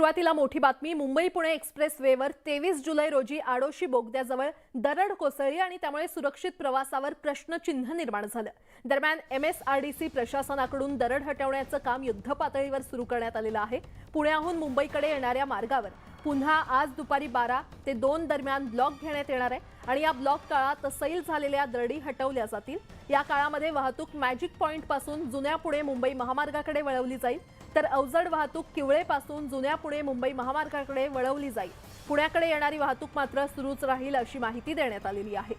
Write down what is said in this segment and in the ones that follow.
सुरुवातीला मोठी बातमी मुंबई पुणे एक्सप्रेस वेवर तेवीस जुलै रोजी आडोशी बोगद्याजवळ दरड कोसळली आणि त्यामुळे सुरक्षित प्रवासावर प्रश्नचिन्ह निर्माण झालं. दरम्यान M S R D C प्रशासनाकडून दरड हटवण्याचं काम युद्धपातळीवर सुरू करण्यात आलेलं आहे. पुण्याहून मुंबईकडे येणाऱ्या मार्गावर पुन्हा आज दुपारी बारा ते दोन दरम्यान ब्लॉक घेण्यात येणार आहे. आणि या ब्लॉक काळात सैल झालेल्या दरडी हटवल्या जातील. या काळामध्ये वाहतूक मॅजिक पॉईंटपासून जुन्या पुणे मुंबई महामार्गाकडे वळवली जाईल. तर अवजड वाहतूक किवळेपासून जुन्या पुणे मुंबई महामार्गाकडे वळवली जाईल. पुण्याकडे येणारी वाहतूक मात्र सुरूच राहील अशी माहिती देण्यात आलेली आहे.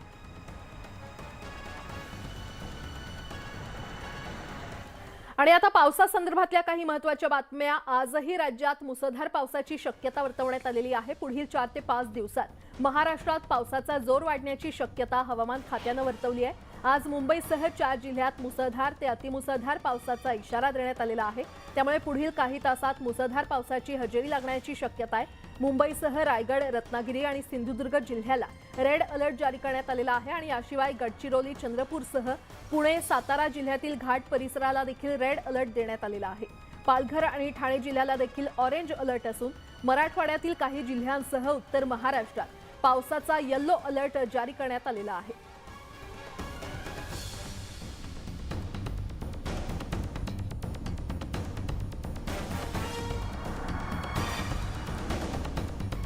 आणि आता पावसासंदर्भातल्या काही महत्त्वाच्या बातम्या. आजही राज्यात मुसळधार पावसाची शक्यता वर्तवण्यात आलेली आहे. पुढील चार ते पाच दिवसात महाराष्ट्रात पावसाचा जोर वाढण्याची शक्यता हवामान खात्यानं वर्तवली आहे. आज मुंबईसह चार जिल्ह्यात मुसळधार ते अतिमुसळधार पावसाचा इशारा देण्यात आलेला आहे. त्यामुळे पुढील काही तासात मुसळधार पावसाची हजेरी लागण्याची शक्यता आहे. मुंबईसह रायगड रत्नागिरी आणि सिंधुदुर्ग जिल्ह्याला रेड अलर्ट जारी करण्यात आलेला आहे आणि याशिवाय गडचिरोली चंद्रपूरसह पुणे सातारा जिल्ह्यातील घाट परिसराला देखील रेड अलर्ट देण्यात आलेला आहे. पालघर आणि ठाणे जिल्ह्याला देखील ऑरेंज अलर्ट असून मराठवाड्यातील काही जिल्ह्यांसह उत्तर महाराष्ट्रात पावसाचा येल्लो अलर्ट जारी करण्यात आलेला आहे.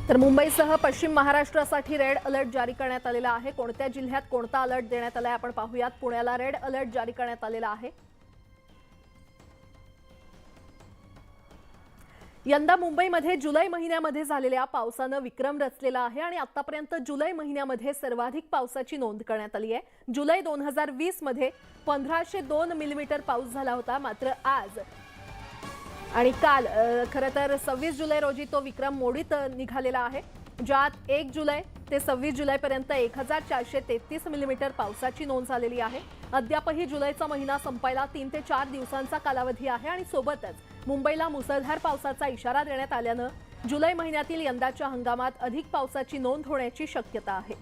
तर मुंबईसह पश्चिम महाराष्ट्रासाठी रेड अलर्ट जारी करण्यात आलेला आहे. कोणत्या जिल्ह्यात कोणता अलर्ट देण्यात आलाय आपण पाहूयात. पुण्याला रेड अलर्ट जारी करण्यात आलेला आहे. यंदा मुंबईमध्ये जुलै महिन्यामध्ये झालेल्या पावसानं विक्रम रचलेला आहे आणि आतापर्यंत जुलै महिन्यामध्ये सर्वाधिक पावसाची नोंद करण्यात आली आहे. जुलै दोन हजार वीसमध्ये पंधराशे दोन मिलीमीटर पाऊस झाला होता. मात्र आज आणि काल खरं तर सव्वीस जुलै रोजी तो विक्रम मोडीत निघालेला आहे. ज्यात एक जुलै ते सव्वीस जुलैपर्यंत एक हजार चारशे तेहतीस मिलीमीटर पावसाची नोंद झालेली आहे. अद्यापही जुलैचा महिना संपायला तीन ते चार दिवसांचा कालावधी आहे आणि सोबतच मुंबईला मुसळधार पावसाचा इशारा देण्यात आल्यानं जुलै महिन्यातील यंदाच्या हंगामात अधिक पावसाची नोंद होण्याची शक्यता आहे.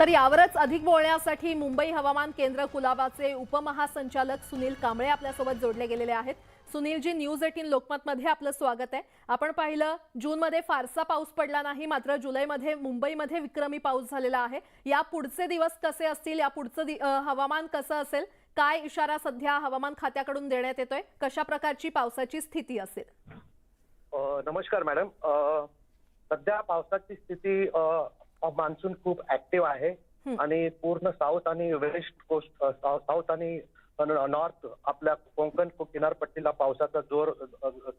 तर यावरच अधिक बोलण्यासाठी मुंबई हवामान केंद्र कुलाबाचे उपमहासंचालक सुनील कांबळे आपल्यासोबत जोडले गेलेले आहेत. सुनीलजी न्यूज एटीन लोकमतमध्ये आपलं स्वागत आहे. आपण पाहिलं जूनमध्ये फारसा पाऊस पडला नाही मात्र जुलैमध्ये मुंबईमध्ये विक्रमी पाऊस झालेला आहे. या पुढचे दिवस कसे असतील या पुढचं हवामान कसं असेल काय इशारा सध्या हवामान खात्याकडून देण्यात येतोय कशा प्रकारची पावसाची स्थिती असेल? नमस्कार मॅडम. सध्या पावसाची स्थिती मान्सून खूप ऍक्टिव्ह आहे. आणि पूर्ण साऊथ आणि वेस्ट कोस्ट साऊथ आणि नॉर्थ आपल्या कोकण किनारपट्टीला पावसाचा जोर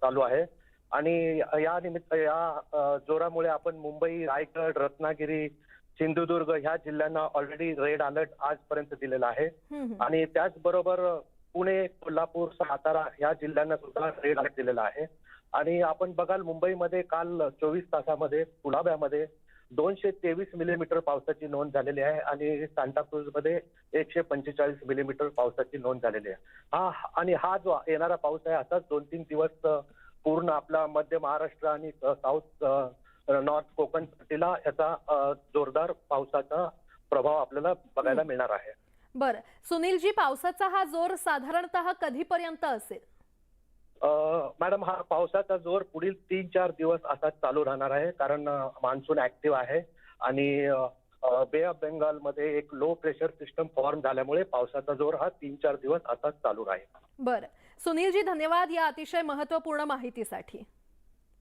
चालू आहे आणि या निमित्त या जोरामुळे आपण मुंबई रायगड रत्नागिरी सिंधुदुर्ग ह्या जिल्ह्यांना ऑलरेडी रेड अलर्ट आजपर्यंत दिलेला आहे. आणि त्याचबरोबर पुणे कोल्हापूर सातारा या जिल्ह्यांना सुद्धा रेड अलर्ट दिलेला आहे आणि आपण बघाल मुंबईमध्ये काल चोवीस तासामध्ये कुलाब्यामध्ये दोनशे तेवीस मिलीमीटर पावसाची नोंद झालेली आहे आणि सांताक्रूजमध्ये एकशे पंचेचाळीस मिलीमीटर पावसाची नोंद झालेली आहे. हा आणि हा जो येणारा पाऊस आहे असाच दोन तीन दिवस पूर्ण आपला मध्य महाराष्ट्र आणि साऊथ नॉर्थ कोकण पट्टीला याचा जोरदार पावसाचा प्रभाव आपल्याला बघायला मिळणार आहे. बरं. सुनीलजी पावसाचा हा जोर साधारणतः कधीपर्यंत असेल? मॅडम हा पावसाचा जोर पुढील तीन चार दिवस असाच चालू राहणार आहे. कारण मान्सून ऍक्टिव्ह आहे आणि बे ऑफ बेंगालमध्ये एक लो प्रेशर सिस्टम फॉर्म झाल्यामुळे पावसाचा जोर हा तीन चार दिवस असाच चालू राहील. बरं. सुनीलजी धन्यवाद या अतिशय महत्त्वपूर्ण माहितीसाठी.